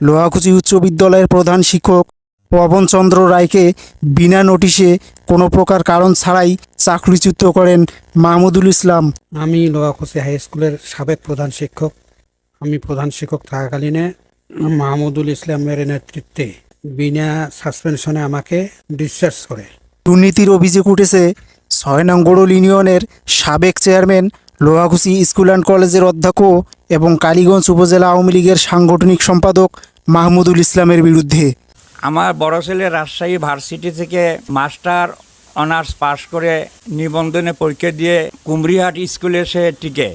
লোহাকুচি উচ্চ বিদ্যালয়ের প্রধান শিক্ষক পবনচন্দ্র রায়কে বিনা নোটিশে কোনো প্রকার কারণ ছাড়াই চাকরিচ্যুত করেন মাহমুদুল ইসলাম। আমি লোহাকুচি হাই স্কুলের সাবেক প্রধান শিক্ষক। আমি প্রধান শিক্ষক থাকাকালীনে মাহমুদুল ইসলামের নেতৃত্বে বিনা সাসপেনশনে আমাকে ডিসচার্জ করে। দুর্নীতির অভিযোগ উঠেছে ছয় নং গোড়ল ইউনিয়নের সাবেক চেয়ারম্যান লোহাকুচি স্কুল অ্যান্ড কলেজের অধ্যক্ষ এবং কালীগঞ্জ উপজেলা আওয়ামী লীগের সাংগঠনিক সম্পাদক মাহমুদুল ইসলামের বিরুদ্ধে। আমার বড় ছেলে রাজশাহী ভার্সিটি থেকে মাস্টার অনার্স পাশ করে নিবন্ধনে পরীক্ষা দিয়ে কুমরিহাট স্কুলে সে টিকে।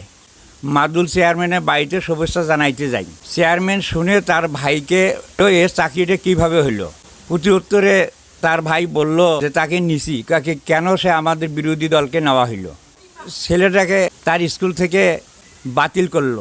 মাদুল চেয়ারম্যানের বাড়িতে শুভেচ্ছা জানাইতে যাই। চেয়ারম্যান শুনে তার ভাইকে এ চাকরিটা কীভাবে হইল? প্রতি উত্তরে তার ভাই বলল যে, তাকে নিছি। কাকে, কেন সে আমাদের বিরোধী দলকে নেওয়া হইল? ছেলেটাকে তার স্কুল থেকে বাতিল করল।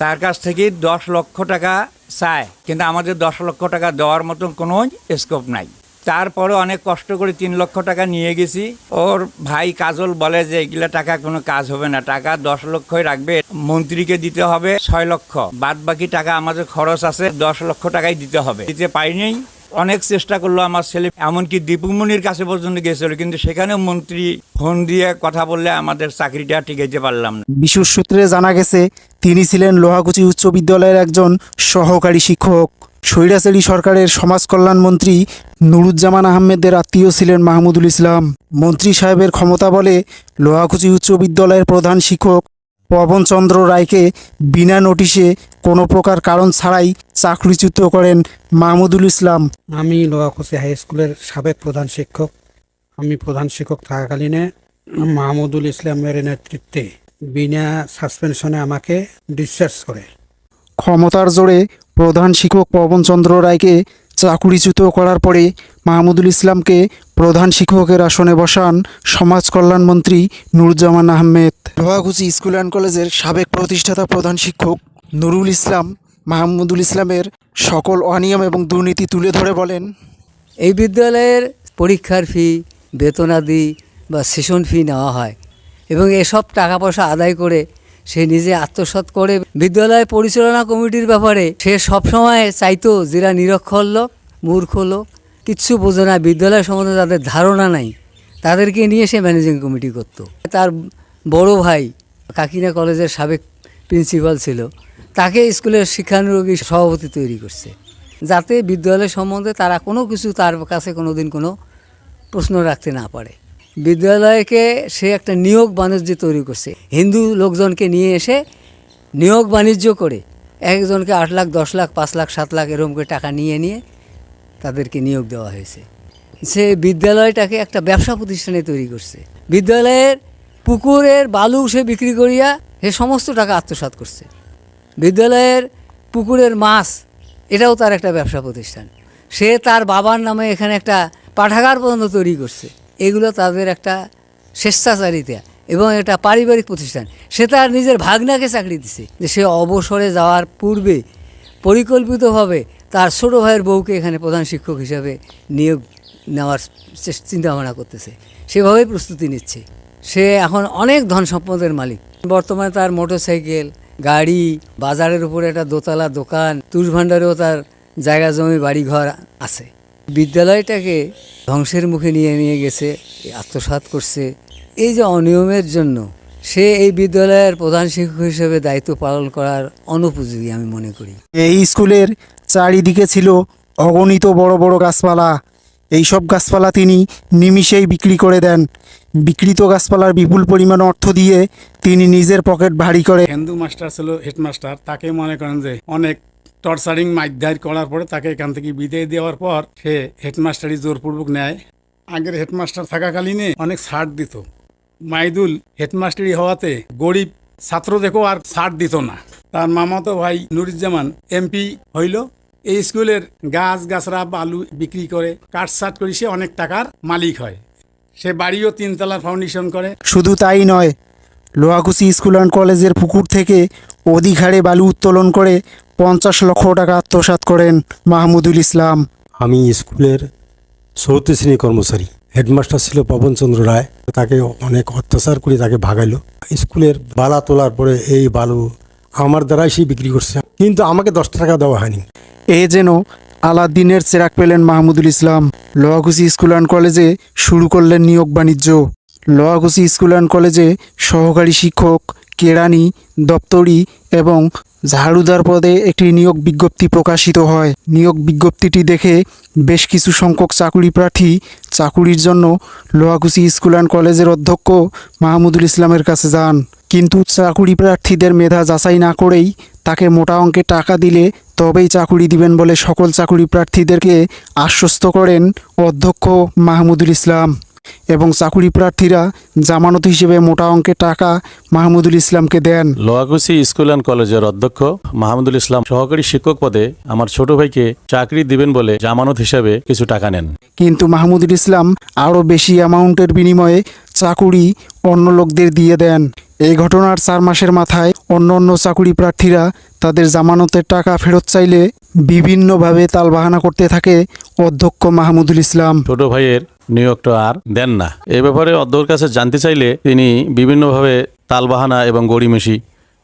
তার কাছ থেকে দশ লক্ষ টাকা চায়, কিন্তু আমাদের দশ লক্ষ টাকা দেওয়ার মতন কোনো স্কোপ নাই। তারপরে অনেক কষ্ট করে তিন লক্ষ টাকা নিয়ে গেছি। ওর ভাই কাজল বলে যে, এগুলা টাকা কোনো কাজ হবে না, টাকা দশ লক্ষই রাখবে, মন্ত্রীকে দিতে হবে ছয় লক্ষ। বাদ বাকি টাকা আমাদের খরচ আছে, দশ লক্ষ টাকাই দিতে হবে। দিতে পারিনি। অনেক চেষ্টা করল আমার ছেলে, এমনকি দীপুমণির কাছে পর্যন্ত গেছিল কিন্তু সেখানেও মন্ত্রী ফোন দিয়ে কথা বললে আমাদের চাকরিটা টিকাইতে পারলাম না। বিশেষ সূত্রে জানা গেছে তিনি ছিলেন লোহাকুচি উচ্চ বিদ্যালয়ের একজন সহকারী শিক্ষক। স্বৈরাচারী সরকারের সমাজ কল্যাণ মন্ত্রী নুরুজ্জামান আহমেদের আত্মীয় ছিলেন মাহমুদুল ইসলাম। মন্ত্রী সাহেবের ক্ষমতা বলে লোহাকুচি উচ্চ বিদ্যালয়ের প্রধান শিক্ষক পবনচন্দ্র রায়কে বিনা নোটিশে কোনো প্রকার কারণ ছাড়াই চাকরিচ্যুত করেন মাহমুদুল ইসলাম। আমি লোহাকুচি হাই স্কুলের সাবেক প্রধান শিক্ষক। আমি প্রধান শিক্ষক থাকাকালীনে মাহমুদুল ইসলামের নেতৃত্বে বিনা সাসপেনশনে আমাকে ডিসচার্জ করে। ক্ষমতার জোরে প্রধান শিক্ষক পবনচন্দ্র রায়কে চাকুরিচ্যুত করার পরে মাহমুদুল ইসলামকে প্রধান শিক্ষকের আসনে বসান সমাজ কল্যাণ মন্ত্রী নুরুজ্জামান আহমেদ। লোহাগুচি স্কুল অ্যান্ড কলেজের সাবেক প্রতিষ্ঠাতা প্রধান শিক্ষক নুরুল ইসলাম মাহমুদুল ইসলামের সকল অনিয়ম এবং দুর্নীতি তুলে ধরে বলেন এই বিদ্যালয়ের পরীক্ষার ফি বেতনাদি বা সেশন ফি নেওয়া হয়। এবং এসব টাকা পয়সা আদায় করে সে নিজে আত্মসাৎ করে। বিদ্যালয় পরিচালনা কমিটির ব্যাপারে সে সবসময় চাইতো যারা নিরক্ষর লোক, মূর্খ লোক, কিচ্ছু বোঝে না, বিদ্যালয় সম্বন্ধে তাদের ধারণা নাই। তাদেরকে নিয়ে সে ম্যানেজিং কমিটি করত। তার বড় ভাই কাকিনা কলেজের সাবেক প্রিন্সিপাল ছিল, তাকে স্কুলের শিক্ষানুরোগী সভাপতি তৈরি করছে। যাতে বিদ্যালয় সম্বন্ধে তারা কোনো কিছু তার কাছে কোনো দিন কোনো প্রশ্ন রাখতে না পারে। বিদ্যালয়কে সে একটা নিয়োগ বাণিজ্য তৈরি করছে। হিন্দু লোকজনকে নিয়ে এসে নিয়োগ বাণিজ্য করে একজনকে আট লাখ, দশ লাখ, পাঁচ লাখ, সাত লাখ এরকম করে টাকা নিয়ে নিয়ে তাদেরকে নিয়োগ দেওয়া হয়েছে। সে বিদ্যালয়টাকে একটা ব্যবসা প্রতিষ্ঠানে তৈরি করছে। বিদ্যালয়ের পুকুরের বালু সে বিক্রি করিয়া সে সমস্ত টাকা আত্মসাৎ করছে। বিদ্যালয়ের পুকুরের মাছ, এটাও তার একটা ব্যবসা প্রতিষ্ঠান। সে তার বাবার নামে এখানে একটা পাঠাগার পর্যন্ত তৈরি করছে। এগুলো তাদের একটা স্বেচ্ছাচারিতা এবং একটা পারিবারিক প্রতিষ্ঠান। সে তার নিজের ভাগনাকে চাকরি দিছে। যে সে অবসরে যাওয়ার পূর্বে পরিকল্পিতভাবে তার ছোটো ভাইয়ের বউকে এখানে প্রধান শিক্ষক হিসাবে নিয়োগ নেওয়ার চিন্তাভাবনা করতেছে। সেভাবেই প্রস্তুতি নিচ্ছে। সে এখন অনেক ধন সম্পদের মালিক। বর্তমানে তার মোটরসাইকেল, গাড়ি, বাজারের উপরে একটা দোতলা দোকান তুষ ভাণ্ডারেও তার জায়গা জমি, বাড়িঘর আছে। বিদ্যালয়টাকে ধ্বংসের মুখে নিয়ে নিয়ে গেছে আত্মসাৎ করছে। এই যে অনিয়মের জন্য সে এই বিদ্যালয়ের প্রধান শিক্ষক হিসেবে দায়িত্ব পালন করার অনুপযোগী আমি মনে করি। এই স্কুলের চারিদিকে ছিল অগণিত বড় বড় গাছপালা। এইসব গাছপালা তিনি নিমিষেই বিক্রি করে দেন। বিকৃত গাছপালার বিপুল পরিমাণ অর্থ দিয়ে তিনি নিজের পকেট ভারী করে হিন্দু মাস্টার ছিল হেডমাস্টার তাকে মনে করেন যে অনেক টর্চারিং মাইধার করার পরে তাকে এখান থেকে বিদায় দেওয়ার পর সে হেডমাস্টারই জোরপূর্বক নেয় আগের হেডমাস্টার থাকাকালীনে অনেক ছাড় দিত। মাইদুল হেডমাস্টারি হওয়াতে গরিব ছাত্রদেরকেও আর ছাড় দিত না। তার মামাতো ভাই নুরুজ্জামান এমপি হইল। এই স্কুলের গাছ গাছরা বালু বিক্রি করে, কাঠ সাট করে সে অনেক টাকার মালিক হয়। সে বাড়িও তিনতলা ফাউন্ডেশন করে। শুধু তাই নয় লোহাকুচি স্কুল অ্যান্ড কলেজের পুকুর থেকে অধিক হারে বালু উত্তোলন করে পঞ্চাশ লক্ষ টাকা আত্মসাৎ করেন মাহমুদুল ইসলাম। আমি স্কুলের চৌদ্দ শ্রেণি কর্মচারী। হেডমাস্টার ছিল পবনচন্দ্র রায়। তাকে অনেক অত্যাচার করে তাকে ভাগাইলো। স্কুলের বালা তোলার পরে এই বালু আমার দ্বারাই সে বিক্রি করছে। কিন্তু আমাকে দশ টাকা দেওয়া হয়নি। এ যেন আলাদ্দিনের চেরাক পেলেন মাহমুদুল ইসলাম। লোহাকুচি স্কুল অ্যান্ড কলেজে শুরু করলেন নিয়োগ বাণিজ্য। লোহাকুচি স্কুল অ্যান্ড কলেজে সহকারী শিক্ষক কেরানি দপ্তরি এবং ঝাড়ুদার পদে একটি নিয়োগ বিজ্ঞপ্তি প্রকাশিত হয়। নিয়োগ বিজ্ঞপ্তিটি দেখে বেশ কিছু সংখ্যক চাকুরি প্রার্থী চাকুরির জন্য লোহাকুচি স্কুল অ্যান্ড কলেজের অধ্যক্ষ মাহমুদুল ইসলামের কাছে যান। কিন্তু চাকুরি প্রার্থীদের মেধা যাচাই না করেই তাকে মোটা অঙ্কে টাকা দিলে তবেই চাকুরি দিবেন বলে সকল চাকুরি প্রার্থীদেরকে আশ্বস্ত করেন অধ্যক্ষ মাহমুদুল ইসলাম। এবং চাকুরি প্রার্থীরা জামানত হিসেবে মোটা অঙ্কের টাকা মাহমুদুল ইসলামকে দেন। লোহাকুচি স্কুল অ্যান্ড কলেজের অধ্যক্ষ মাহমুদুল ইসলাম সহকারী শিক্ষক পদে আমার ছোট ভাইকে চাকরি দিবেন বলে জামানত হিসাবে কিছু টাকা নেন। কিন্তু মাহমুদুল ইসলাম আরও বেশি অ্যামাউন্টের বিনিময়ে চাকুরি অন্য লোকদের দিয়ে দেন। এই ঘটনার চার মাসের মাথায় অন্য অন্য চাকুরি প্রার্থীরা তাদের জামানতের টাকা ফেরত চাইলে বিভিন্নভাবে তালবাহানা করতে থাকে অধ্যক্ষ মাহমুদুল ইসলাম। ছোট ভাইয়ের নিয়োগটা আর দেন না। এ ব্যাপারে অধ্যক্ষের কাছে জানতে চাইলে তিনি বিভিন্নভাবে তালবাহানা এবং গড়িমেশি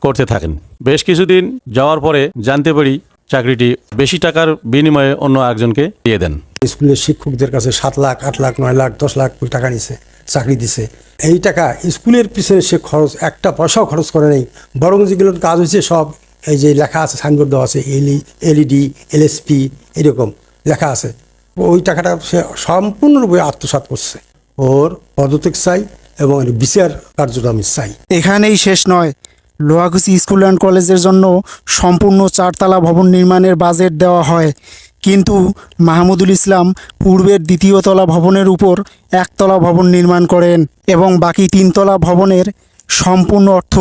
করতে থাকেন। বেশ কিছুদিন যাওয়ার পরে জানতে পারি চাকরিটি বেশি টাকার বিনিময়ে অন্য একজনকে দিয়ে দেন। স্কুলের শিক্ষকদের কাছে সাত লাখ আট লাখ নয় লাখ দশ লাখ করে টাকা নিছে চাকরি দিছে। এই টাকা স্কুলের পিছনে সে খরচ একটা পয়সাও খরচ করে নেই বরং যেগুলোর কাজ হয়েছে সব এই যে লেখা আছে সাইনবোর্ড দেওয়া আছে এলই এলইডি এলএসপি এরকম লেখা আছে। ওই টাকাটা সে সম্পূর্ণরূপে আত্মসাৎ করছে। ওর পদত্যাগ চাই এবং বিচার কার্যটা আমি চাই। এখানেই শেষ নয়। লোহাকুচি স্কুল অ্যান্ড কলেজের জন্য সম্পূর্ণ চারতলা ভবন নির্মাণের বাজেট দেওয়া হয়। কিন্তু মাহমুদুল ইসলাম পূর্বের দ্বিতীয় তলা ভবনের উপর একতলা ভবন নির্মাণ করেন এবং বাকি তিনতলা ভবনের সম্পূর্ণ অর্থ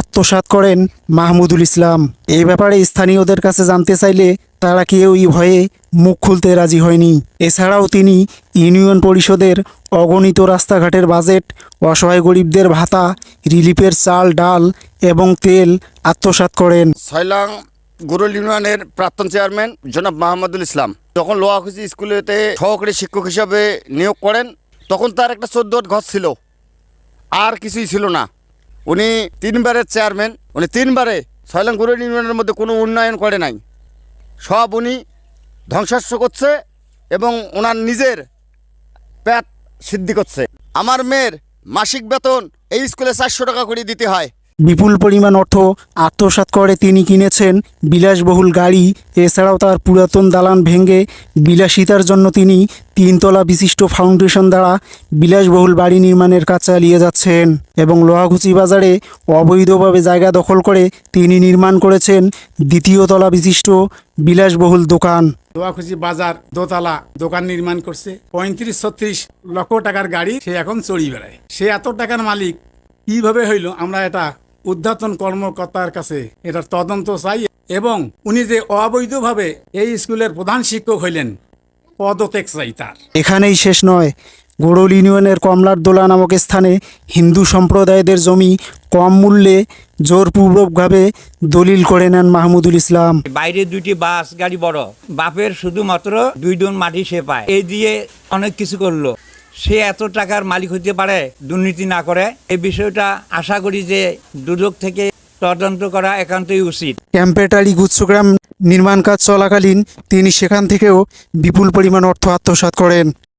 আত্মসাৎ করেন মাহমুদুল ইসলাম। এই ব্যাপারে স্থানীয়দের কাছে জানতে চাইলে তারা কেউই ভয়ে মুখ খুলতে রাজি হয়নি। এছাড়াও তিনি ইউনিয়ন পরিষদের অগণিত রাস্তাঘাটের বাজেট, অসহায় গরিবদের ভাতা, রিলিফের চাল, ডাল এবং তেল আত্মসাৎ করেন। ছয়লাং গুরুল ইউনিয়নের প্রাক্তন চেয়ারম্যান জনাব মাহমুদুল ইসলাম যখন লোহাখুচি স্কুলেতে সহকারী শিক্ষক হিসাবে নিয়োগ করেন, তখন তার একটা চোদ্দ ঘর ছিল। আর কিছুই ছিল না। উনি তিনবারের চেয়ারম্যান, উনি তিনবারে সয়লাং গুরু ইউনিয়নের মধ্যে কোনো উন্নয়ন করে নাই। সব উনি ধ্বংসাস্য করছে এবং ওনার নিজের প্যাট সিদ্ধি করছে। আমার মেয়ের মাসিক বেতন এই স্কুলে চারশো টাকা করে দিতে হয়। বিপুল পরিমাণ অর্থ আত্মসাৎ করে তিনি কিনেছেন বিলাসবহুল গাড়ি। এছাড়াও তার পুরাতন দালান ভেঙে বিলাসিতার জন্য তিনি তিনতলা বিশিষ্ট ফাউন্ডেশন দ্বারা বিলাসবহুল বাড়ি নির্মাণের কাজ চালিয়ে যাচ্ছেন এবং লোহাগুচি বাজারে অবৈধভাবে জায়গা দখল করে তিনি নির্মাণ করেছেন দ্বিতীয় তলা বিশিষ্ট বিলাসবহুল দোকান। দোয়াখুচি বাজার দোতলা দোকান নির্মাণ করছে। পঁয়ত্রিশ ছত্রিশ লক্ষ টাকার গাড়ি সে এখন চড়ি বেড়ায়। সে এত টাকার মালিক কীভাবে হইল? আমরা এটা উদ্যাতন কর্মকর্তার কাছে এটার তদন্ত চাই এবং উনি যে অবৈধভাবে এই স্কুলের প্রধান শিক্ষক হইলেন পদত্যাগ চাই তার। এখানেই শেষ নয়। গোড়ল ইউনিয়নের কমলার দোলা নামক স্থানে হিন্দু সম্প্রদায়দের জমি কম মূল্যে জোরপূর্বকভাবে দলিল করে নেন মাহমুদুল ইসলাম। বাইরে দুইটি বাস গাড়ি বড়। বাপের শুধুমাত্র দুই ডন মাটি সে পায়। এই দিয়ে অনেক কিছু করল। সে এত টাকার মালিক হতে পারে, দুর্নীতি না করে, এই বিষয়টা আশা করি যে দুদক থেকে তদন্ত করা একান্তই উচিত। ক্যাম্পেটালি গুচ্ছগ্রাম নির্মাণ কাজ চলাকালীন তিনি সেখান থেকেও বিপুল পরিমাণ অর্থ আত্মসাত করেন।